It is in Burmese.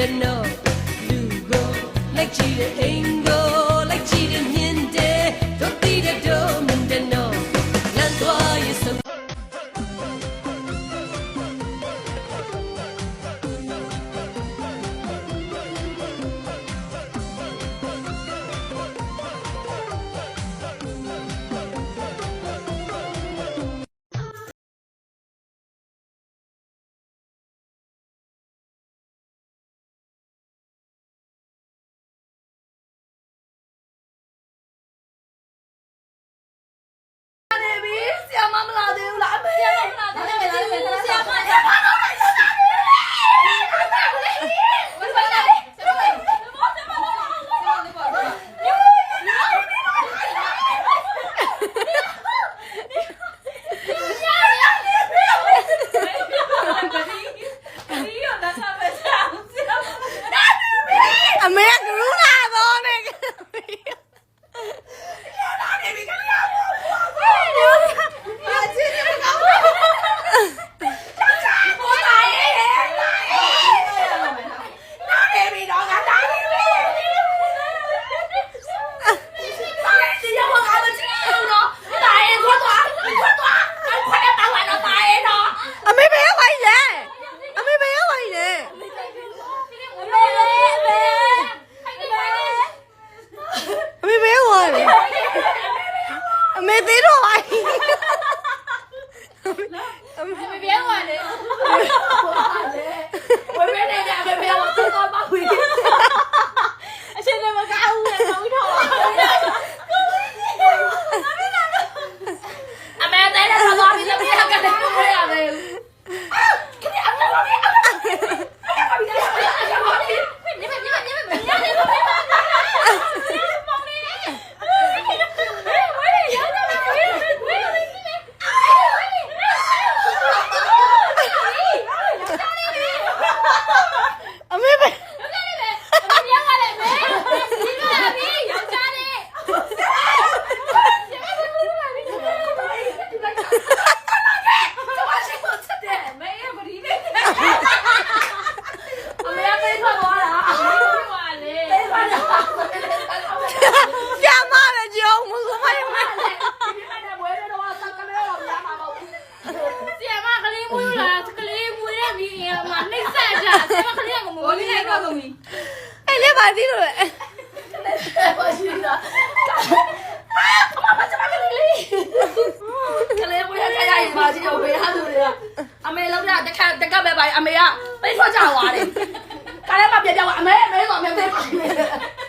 didn't know. 对呀，妈妈啦的。被别人玩的。 ပြမပဲကြုံမူကမရမအဲ့လေပါသေးလို့လေအမေလောက်ရတခါတကပ်ပဲပါအမေကပိတ်ထွက်ကြသွားတယ်ခါထဲမှာပြပြသွားအမေအမေဆိုအမေပဲပါတယ်